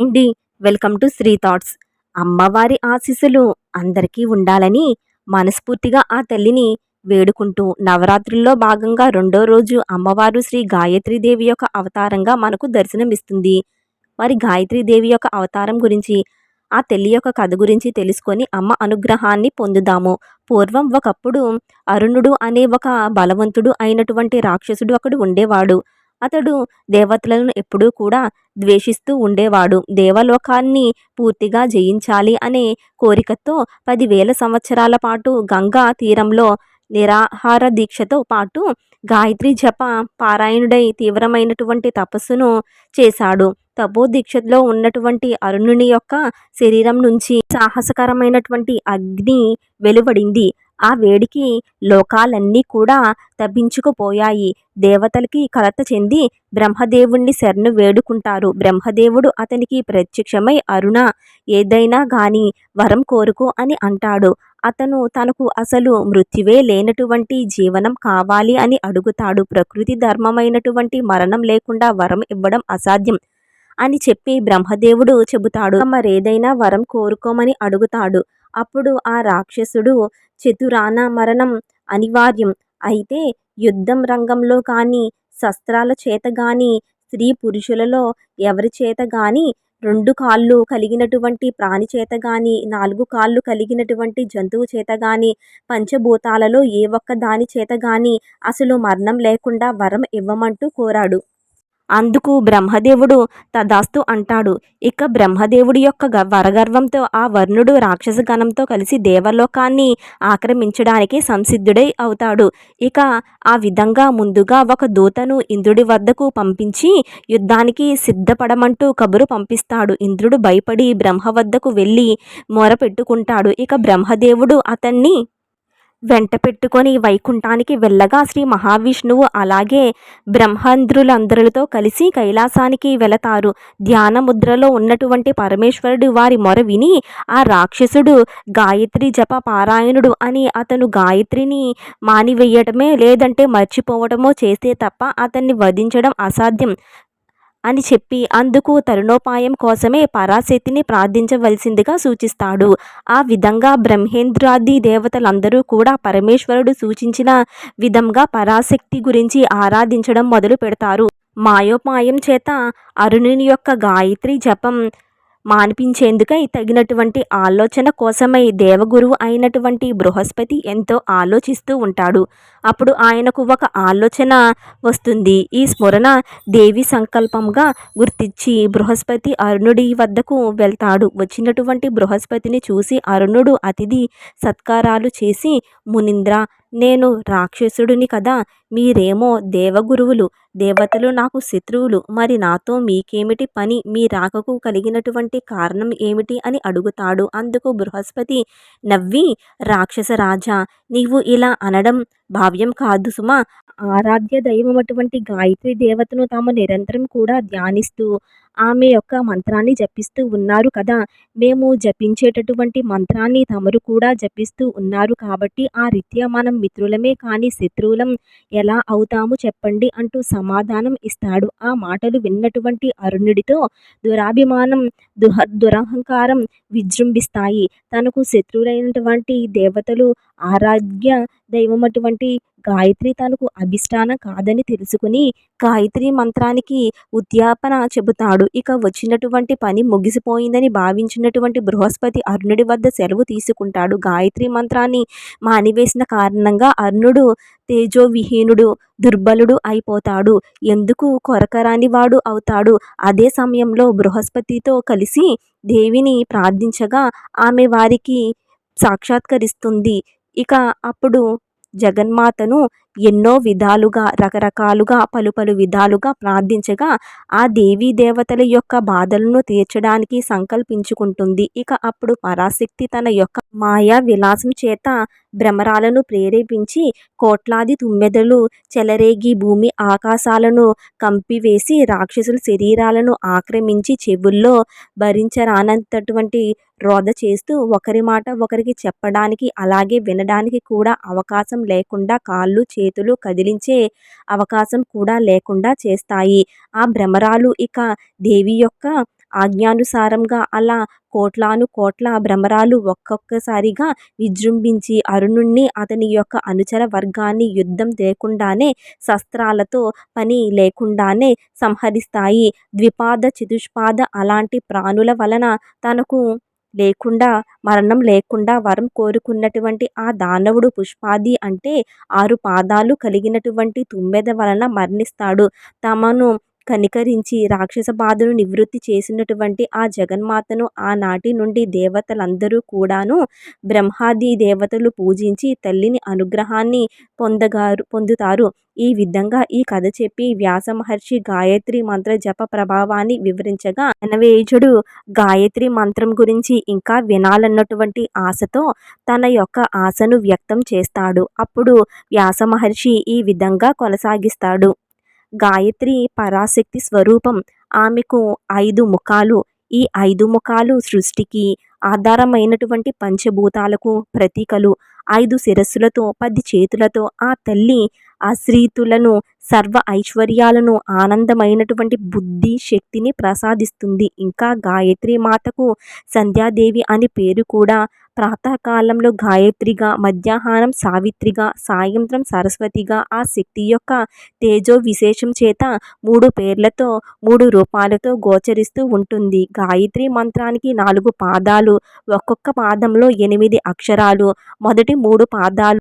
అండి welcome to Shri thoughts. అమ్మవారి ఆశీస్సులు అందరికీ ఉండాలని మనస్ఫూర్తిగా ఆ తల్లిని వేడుకుంటూ నవరాత్రుల్లో భాగంగా రెండో రోజు అమ్మవారు శ్రీ దేవి యొక్క అవతారంగా మనకు దర్శనమిస్తుంది. మరి దేవి యొక్క అవతారం గురించి ఆ తల్లి యొక్క కథ గురించి తెలుసుకొని అమ్మ అనుగ్రహాన్ని పొందుదాము. పూర్వం ఒకప్పుడు అరుణుడు అనే ఒక బలవంతుడు అయినటువంటి రాక్షసుడు అక్కడ ఉండేవాడు. అతడు దేవతలను ఎప్పుడూ కూడా ద్వేషిస్తూ ఉండేవాడు. దేవలోకాన్ని పూర్తిగా జయించాలి అనే కోరికతో పదివేల సంవత్సరాల పాటు గంగా తీరంలో నిరాహార దీక్షతో పాటు గాయత్రి జప పారాయణుడై తీవ్రమైనటువంటి తపస్సును చేశాడు. తపో దీక్షలో ఉన్నటువంటి అరుణుని యొక్క శరీరం నుంచి సాహసకరమైనటువంటి అగ్ని వెలువడింది. ఆ వేడికి లోకాలన్నీ కూడా తప్పించుకుపోయాయి. దేవతలకి కలత చెంది బ్రహ్మదేవుణ్ణి శరణు వేడుకుంటారు. బ్రహ్మదేవుడు అతనికి ప్రత్యక్షమై అరుణ ఏదైనా గాని వరం కోరుకో అని అంటాడు. అతను తనకు అసలు మృత్యువే లేనటువంటి జీవనం కావాలి అని అడుగుతాడు. ప్రకృతి ధర్మమైనటువంటి మరణం లేకుండా వరం ఇవ్వడం అసాధ్యం అని చెప్పి బ్రహ్మదేవుడు చెబుతాడు. మరేదైనా వరం కోరుకోమని అడుగుతాడు. అప్పుడు ఆ రాక్షసుడు చతురాన మరణం అనివార్యం. అయితే యుద్ధం రంగంలో కానీ శస్త్రాల చేత కానీ స్త్రీ పురుషులలో ఎవరి చేత కానీ రెండు కాళ్ళు కలిగినటువంటి ప్రాణి చేత కానీ నాలుగు కాళ్ళు కలిగినటువంటి జంతువు చేత కానీ పంచభూతాలలో ఏ ఒక్క దాని చేత కానీ అసలు మరణం లేకుండా వరం ఇవ్వమంటూ కోరాడు. అందుకు బ్రహ్మదేవుడు తదాస్తు అంటాడు. ఇక బ్రహ్మదేవుడి యొక్క వరగర్వంతో ఆ వర్ణుడు రాక్షసగణంతో కలిసి దేవలోకాన్ని ఆక్రమించడానికి సంసిద్ధుడై అవుతాడు. ఇక ఆ విధంగా ముందుగా ఒక దూతను ఇంద్రుడి వద్దకు పంపించి యుద్ధానికి సిద్ధపడమంటూ కబురు పంపిస్తాడు. ఇంద్రుడు భయపడి బ్రహ్మ వద్దకు వెళ్ళి మొరపెట్టుకుంటాడు ఇక బ్రహ్మదేవుడు అతన్ని వెంట పెట్టుకొని వైకుంఠానికి వెళ్ళగా శ్రీ మహావిష్ణువు అలాగే బ్రహ్మంద్రులందరితో కలిసి కైలాసానికి వెళతారు. ధ్యాన ముద్రలో ఉన్నటువంటి పరమేశ్వరుడు వారి మొర విని ఆ రాక్షసుడు గాయత్రి జప పారాయణుడు అని అతను గాయత్రిని మానివేయటమే లేదంటే మర్చిపోవటమో చేస్తే తప్ప అతన్ని వధించడం అసాధ్యం. అని చెప్పి అందుకు తరుణోపాయం కోసమే పరాశక్తిని ప్రార్థించవలసిందిగా సూచిస్తాడు. ఆ విధంగా బ్రహ్మేంద్రాది దేవతలందరూ కూడా పరమేశ్వరుడు సూచించిన విధంగా పరాశక్తి గురించి ఆరాధించడం మొదలు పెడతారు మాయోపాయం చేత అరుణుని యొక్క గాయత్రి జపం మానిపించేందుకై తగినటువంటి ఆలోచన కోసమై దేవగురువు అయినటువంటి బృహస్పతి ఎంతో ఆలోచిస్తూ ఉంటాడు. అప్పుడు ఆయనకు ఒక ఆలోచన వస్తుంది. ఈ స్మరణ దేవి సంకల్పంగా గుర్తించి బృహస్పతి అరుణుడి వద్దకు వెళ్తాడు. వచ్చినటువంటి బృహస్పతిని చూసి అరుణుడు అతిథి సత్కారాలు చేసి మునింద్ర నేను రాక్షసుడిని కదా మీరేమో దేవగురువులు దేవతలు నాకు శత్రువులు మరి నాతో మీకేమిటి పని? మీ రాకకు కలిగినటువంటి కారణం ఏమిటి అని అడుగుతాడు. అందుకు బృహస్పతి నవ్వి రాక్షస రాజా నీవు ఇలా అనడం భావ్యం కాదు సుమా. ఆరాధ్య దైవం అటువంటి గాయత్రి దేవతను తాము నిరంతరం కూడా ధ్యానిస్తూ ఆమె యొక్క మంత్రాన్ని జపిస్తూ ఉన్నారు కదా. మేము జపించేటటువంటి మంత్రాన్ని తమరు కూడా జపిస్తూ ఉన్నారు కాబట్టి ఆ రీత్యా మనం మిత్రులమే కానీ శత్రువులం ఎలా అవుతాము చెప్పండి అంటూ సమాధానం ఇస్తాడు. ఆ మాటలు విన్నటువంటి అరుణుడితో దురాభిమానం దుహ దురహంకారం విజృంభిస్తాయి. తనకు శత్రువులైనటువంటి దేవతలు ఆరాధ్య దైవం అటువంటి గాయత్రి తనకు అభిష్టానం కాదని తెలుసుకుని గాయత్రి మంత్రానికి ఉద్యాపన చెబుతాడు. ఇక వచ్చినటువంటి పని ముగిసిపోయిందని భావించినటువంటి బృహస్పతి అరుణుడి వద్ద సెలవు తీసుకుంటాడు. గాయత్రి మంత్రాన్ని మానివేసిన కారణంగా అరుణుడు తేజోవిహీనుడు దుర్బలుడు అయిపోతాడు. ఎందుకు కొరకరాని వాడు అవుతాడు? అదే సమయంలో బృహస్పతితో కలిసి దేవిని ప్రార్థించగా ఆమె వారికి సాక్షాత్కరిస్తుంది. ఇక అప్పుడు జగన్మాతను ఎన్నో విధాలుగా రకరకాలుగా పలు పలు విధాలుగా ప్రార్థించగా ఆ దేవీ దేవతల యొక్క బాధలను తీర్చడానికి సంకల్పించుకుంటుంది. ఇక అప్పుడు పరాశక్తి తన యొక్క మాయా విలాసం చేత భ్రమరాలను ప్రేరేపించి కోట్లాది తుమ్మెదలు చెలరేగి భూమి ఆకాశాలను కంపివేసి రాక్షసుల శరీరాలను ఆక్రమించి చెవుల్లో భరించరానంతటువంటి రోధ చేస్తూ ఒకరి మాట ఒకరికి చెప్పడానికి అలాగే వినడానికి కూడా అవకాశం లేకుండా కాళ్ళు చేతులు కదిలించే అవకాశం కూడా లేకుండా చేస్తాయి. ఆ భ్రమరాలు ఇక దేవి యొక్క ఆజ్ఞానుసారంగా అలా కోట్లాను కోట్ల భ్రమరాలు ఒక్కొక్కసారిగా విజృంభించి అరుణుణ్ణి అతని యొక్క అనుచర వర్గాన్ని యుద్ధం లేకుండానే శస్త్రాలతో పని లేకుండానే సంహరిస్తాయి. ద్విపాద చతుష్పాద అలాంటి ప్రాణుల వలన తనకు లేకుండా మరణం లేకుండా వరం కోరుకున్నటువంటి ఆ దానవుడు పుష్పాది అంటే ఆరు పాదాలు కలిగినటువంటి తుమ్మెద వలన మరణిస్తాడు. తమను కనికరించి రాక్షస బాధను నివృత్తి చేసినటువంటి ఆ జగన్మాతను ఆనాటి నుండి దేవతలందరూ కూడాను బ్రహ్మాది దేవతలు పూజించి తల్లిని అనుగ్రహాన్ని పొందగారు పొందుతారు. ఈ విధంగా ఈ కథ చెప్పి వ్యాస మహర్షి గాయత్రి మంత్ర జప ప్రభావాన్ని వివరించగా జనవేజుడు గాయత్రి మంత్రం గురించి ఇంకా వినాలన్నటువంటి ఆశతో తన యొక్క ఆశను వ్యక్తం చేస్తాడు. అప్పుడు వ్యాస మహర్షి ఈ విధంగా కొనసాగిస్తాడు. గాయత్రి పరాశక్తి స్వరూపం. ఆమెకు ఐదు ముఖాలు. ఈ ఐదు ముఖాలు సృష్టికి ఆధారమైనటువంటి పంచభూతాలకు ప్రతీకలు. ఐదు శిరస్సులతో పది చేతులతో ఆ తల్లి ఆశ్రితులను సర్వ ఐశ్వర్యాలను ఆనందమైనటువంటి బుద్ధి శక్తిని ప్రసాదిస్తుంది. ఇంకా గాయత్రి మాతకు సంధ్యాదేవి అని పేరు కూడా ప్రాతకాలంలో గాయత్రిగా మధ్యాహ్నం సావిత్రిగా సాయంత్రం సరస్వతిగా ఆ శక్తి యొక్క తేజో విశేషం చేత మూడు పేర్లతో మూడు రూపాలతో గోచరిస్తూ ఉంటుంది. గాయత్రి మంత్రానికి నాలుగు పాదాలు ఒక్కొక్క పాదంలో ఎనిమిది అక్షరాలు మొదటి మూడు పాదాలు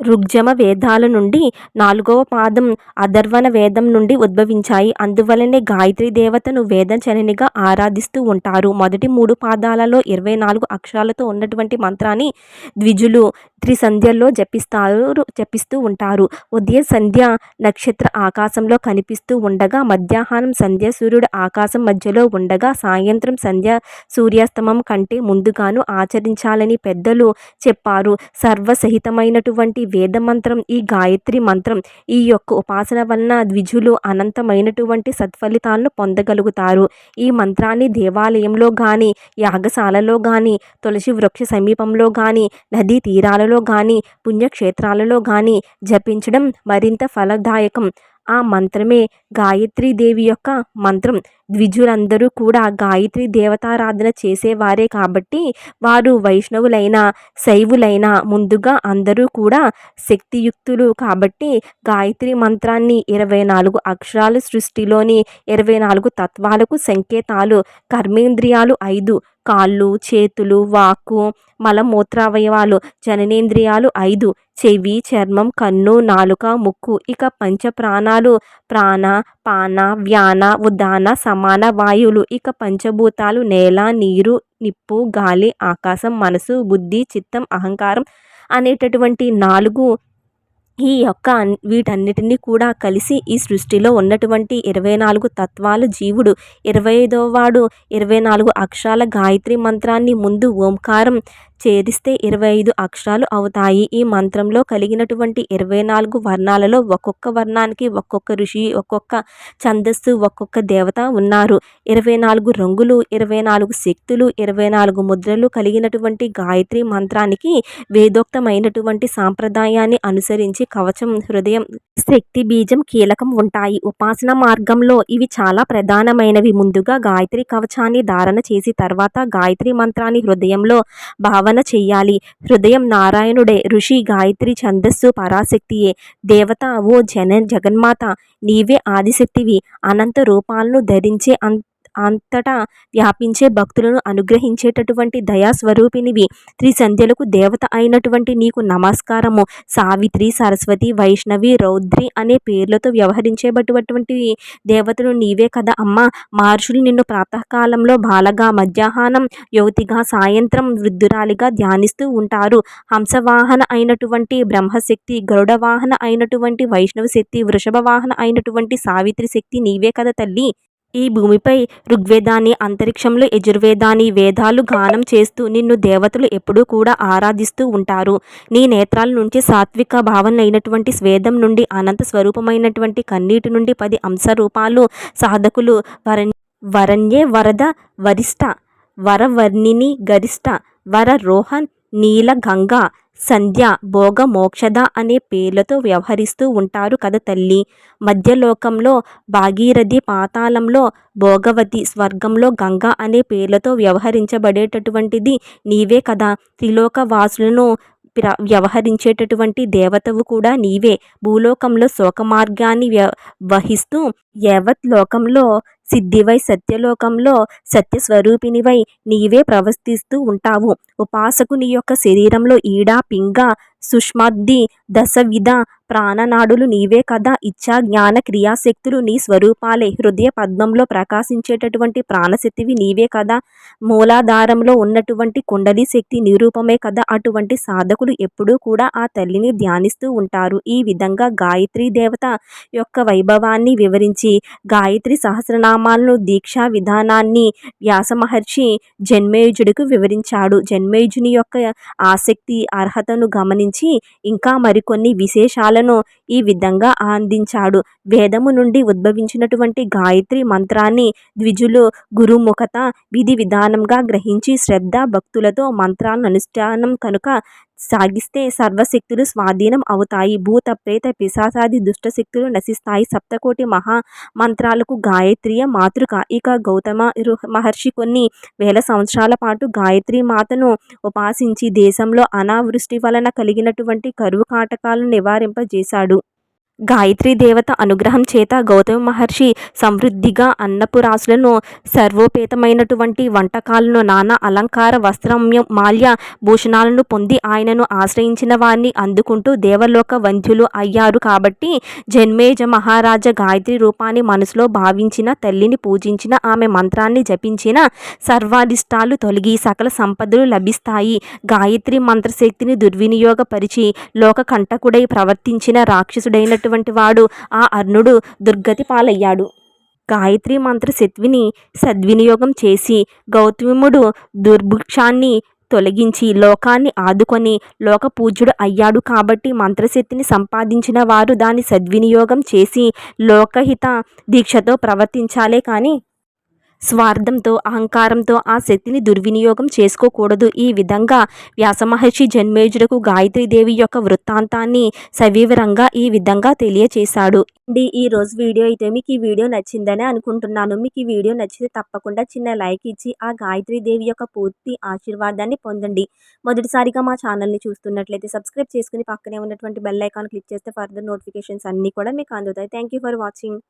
ఋగ్జమ వేదాల నుండి నాలుగవ పాదం అధర్వణ వేదం నుండి ఉద్భవించాయి. అందువలనే గాయత్రి దేవతను వేదచరణిగా ఆరాధిస్తూ ఉంటారు. మొదటి మూడు పాదాలలో ఇరవై నాలుగు అక్షరాలతో ఉన్నటువంటి మంత్రాన్ని ద్విజులు త్రిసంధ్యల్లో జపిస్తారు జపిస్తూ ఉంటారు. ఉదయ సంధ్య నక్షత్ర ఆకాశంలో కనిపిస్తూ ఉండగా మధ్యాహ్నం సంధ్య సూర్యుడు ఆకాశం మధ్యలో ఉండగా సాయంత్రం సంధ్య సూర్యాస్తమం కంటే ముందుగాను ఆచరించాలని పెద్దలు చెప్పారు. సర్వసహితమైనటువంటి వేద మంత్రం ఈ గాయత్రి మంత్రం ఈ యొక్క ఉపాసన వలన ద్విజులు అనంతమైనటువంటి సత్ఫలితాలను పొందగలుగుతారు. ఈ మంత్రాన్ని దేవాలయంలో కానీ యాగశాలలో కానీ తులసి వృక్ష సమీపంలో కానీ నదీ తీరాలలో కానీ పుణ్యక్షేత్రాలలో కానీ జపించడం మరింత ఫలదాయకం. ఆ మంత్రమే గాయత్రీదేవి యొక్క మంత్రం. ద్విజులందరూ కూడా గాయత్రి దేవతారాధన చేసేవారే కాబట్టి వారు వైష్ణవులైన శైవులైన ముందుగా అందరూ కూడా శక్తియుక్తులు కాబట్టి గాయత్రి మంత్రాన్ని ఇరవై నాలుగు అక్షరాల సృష్టిలోని ఇరవై నాలుగు తత్వాలకు సంకేతాలు కర్మేంద్రియాలు ఐదు కాళ్ళు చేతులు వాక్కు మలమూత్రావయవాలు జననేంద్రియాలు ఐదు. చెవి చర్మం కన్ను నాలుక ముక్కు. ఇక పంచ ప్రాణాలు ప్రాణ పాన వ్యాన ఉదాన సమాన వాయువులు. ఇక పంచభూతాలు. నేల నీరు నిప్పు గాలి ఆకాశం మనసు బుద్ధి చిత్తం అహంకారం అనేటటువంటి నాలుగు ఈ యొక్క వీటన్నిటిని కూడా కలిసి ఈ సృష్టిలో ఉన్నటువంటి ఇరవై నాలుగు తత్వాలు జీవుడు ఇరవై ఐదో వాడు ఇరవై నాలుగు అక్షరాల గాయత్రి మంత్రాన్ని ముందు ఓంకారం చేరిస్తే ఇరవై ఐదు అక్షరాలు అవుతాయి. ఈ మంత్రంలో కలిగినటువంటి ఇరవై నాలుగు వర్ణాలలో ఒక్కొక్క వర్ణానికి ఒక్కొక్క ఋషి ఒక్కొక్క ఛందస్సు ఒక్కొక్క దేవత ఉన్నారు. ఇరవై నాలుగు రంగులు ఇరవై నాలుగు శక్తులు ఇరవై నాలుగు ముద్రలు కలిగినటువంటి గాయత్రి మంత్రానికి వేదోక్తమైనటువంటి సాంప్రదాయాన్ని అనుసరించి కవచం హృదయం శక్తి బీజం కీలకం ఉంటాయి. ఉపాసన మార్గంలో ఇవి చాలా ప్రధానమైనవి. ముందుగా గాయత్రి కవచాన్ని ధారణ చేసి తర్వాత గాయత్రి మంత్రాన్ని హృదయంలో భావన చెయ్యాలి. హృదయం నారాయణుడే ఋషి గాయత్రి ఛందస్సు పరాశక్తియే. దేవత ఓ జన జగన్మాత నీవే ఆదిశక్తివి. అనంత రూపాలను ధరించే అం అంతటా వ్యాపించే భక్తులను అనుగ్రహించేటటువంటి దయాస్వరూపినివి. త్రిసంధ్యలకు దేవత అయినటువంటి నీకు నమస్కారము. సావిత్రి సరస్వతి వైష్ణవి రౌద్రి అనే పేర్లతో వ్యవహరించేటటువంటి దేవతలు నీవే కదా అమ్మ. మహర్షులు నిన్ను ప్రాతకాలంలో బాలగా మధ్యాహ్నం యువతిగా సాయంత్రం వృద్ధురాలిగా ధ్యానిస్తూ ఉంటారు. హంసవాహన అయినటువంటి బ్రహ్మశక్తి గరుడ వాహన అయినటువంటి వైష్ణవ శక్తి వృషభ వాహన అయినటువంటి సావిత్రి శక్తి నీవే కదా తల్లి. ఈ భూమిపై ఋగ్వేదాన్ని అంతరిక్షంలో యజుర్వేదాన్ని వేదాలు గానం చేస్తూ నిన్ను దేవతలు ఎప్పుడూ కూడా ఆరాధిస్తూ ఉంటారు. నీ నేత్రాల నుంచి సాత్విక భావనైనటువంటి స్వేదం నుండి అనంత స్వరూపమైనటువంటి కన్నీటి నుండి పది అంశ రూపాలు సాధకులు వరణ్ వరణ్యే వరద వరిష్ట వరవర్ణిని గరిష్ట వర రోహన్ నీల గంగా సంధ్య భోగ మోక్షద అనే పేర్లతో వ్యవహరిస్తూ ఉంటారు కదా తల్లి. మధ్యలోకంలో భాగీరథి పాతాళంలో భోగవతి స్వర్గంలో గంగ అనే పేర్లతో వ్యవహరించబడేటటువంటిది నీవే కదా. త్రిలోక వాసులను ప్ర వ్యవహరించేటటువంటి దేవతవు కూడా నీవే. భూలోకంలో శోక మార్గాన్ని వ్య వహిస్తూ యావత్ లోకంలో సిద్ధివై సత్యలోకంలో సత్యస్వరూపినివై నీవే ప్రవర్తిస్తూ ఉంటావు. ఉపాసకుని యొక్క శరీరంలో ఈడ పింగ సుష్మాద్ది దశవిధ ప్రాణనాడులు నీవే కదా. ఇచ్చా జ్ఞాన క్రియాశక్తులు నీ స్వరూపాలే. హృదయ పద్మంలో ప్రకాశించేటటువంటి ప్రాణశక్తివి నీవే కదా. మూలాధారంలో ఉన్నటువంటి కుండలి శక్తి నిరూపమే కదా. అటువంటి సాధకులు ఎప్పుడూ కూడా ఆ తల్లిని ధ్యానిస్తూ ఉంటారు. ఈ విధంగా గాయత్రి దేవత యొక్క వైభవాన్ని వివరించి గాయత్రి సహస్రనామాలను దీక్షా విధానాన్ని వ్యాస మహర్షి జన్మేజుడికి వివరించాడు. జన్మేజుని యొక్క ఆసక్తి అర్హతను గమనించి ఇంకా మరికొన్ని విశేషాలను ఈ విధంగా అందించాడు. వేదము నుండి ఉద్భవించినటువంటి గాయత్రి మంత్రాన్ని ద్విజులు గురుముఖత విధి విధానంగా గ్రహించి శ్రద్ధ భక్తులతో మంత్రాలను అనుష్ఠానం కనుక సాగిస్తే సర్వశక్తులు స్వాధీనం అవుతాయి. భూత ప్రేత పిశాసాది దుష్టశక్తులు నశిస్తాయి. సప్తకోటి మహా మంత్రాలకు గాయత్రియ మాతృక. ఇక గౌతమ మహర్షి కొన్ని వేల సంవత్సరాల పాటు గాయత్రి మాతను ఉపాసించి దేశంలో అనావృష్టి వలన కలిగినటువంటి కరువు కాటకాలను నివారింపజేశాడు. గాయత్రి దేవత అనుగ్రహం చేత గౌతమ మహర్షి సమృద్ధిగా అన్నపు రాసులను సర్వోపేతమైనటువంటి వంటకాలను నానా అలంకార వస్త్రమ్యం మాల్య భూషణాలను పొంది ఆయనను ఆశ్రయించిన వారిని అందుకుంటూ దేవలోక వంధ్యులు అయ్యారు కాబట్టి జన్మేజ మహారాజ గాయత్రి రూపాన్ని మనసులో భావించిన తల్లిని పూజించిన ఆమె మంత్రాన్ని జపించిన సర్వాధిష్టాలు తొలగి సకల సంపదలు లభిస్తాయి. గాయత్రి మంత్రశక్తిని దుర్వినియోగపరిచి లోక కంటకుడై ప్రవర్తించిన రాక్షసుడైనటువంటి వాడు ఆ అర్ణుడు దుర్గతి పాలయ్యాడు. గాయత్రి మంత్రశక్తిని సద్వినియోగం చేసి గౌతముడు దుర్భిక్షాన్ని తొలగించి లోకాన్ని ఆదుకొని లోక పూజ్యుడు అయ్యాడు కాబట్టి మంత్రశక్తిని సంపాదించిన వారు దాన్ని సద్వినియోగం చేసి లోకహిత దీక్షతో ప్రవర్తించాలే కానీ స్వార్థంతో అహంకారంతో ఆ శక్తిని దుర్వినియోగం చేసుకోకూడదు. ఈ విధంగా వ్యాసమహర్షి జన్మేజుడకు గాయత్రీదేవి యొక్క వృత్తాంతాన్ని సవివరంగా ఈ విధంగా తెలియచేశాడు. అండి ఈ రోజు వీడియో అయితే మీకు ఈ వీడియో నచ్చిందని అనుకుంటున్నాను. మీకు ఈ వీడియో నచ్చితే తప్పకుండా చిన్న లైక్ ఇచ్చి ఆ గాయత్రీదేవి యొక్క పూర్తి ఆశీర్వాదాన్ని పొందండి. మొదటిసారిగా మా ఛానల్ని చూస్తున్నట్లయితే సబ్స్క్రైబ్ చేసుకుని పక్కనే ఉన్నటువంటి బెల్ ఐకాన్ క్లిక్ చేస్తే ఫర్దర్ నోటిఫికేషన్స్ అన్నీ కూడా మీకు అందుతాయి. Thank you for watching.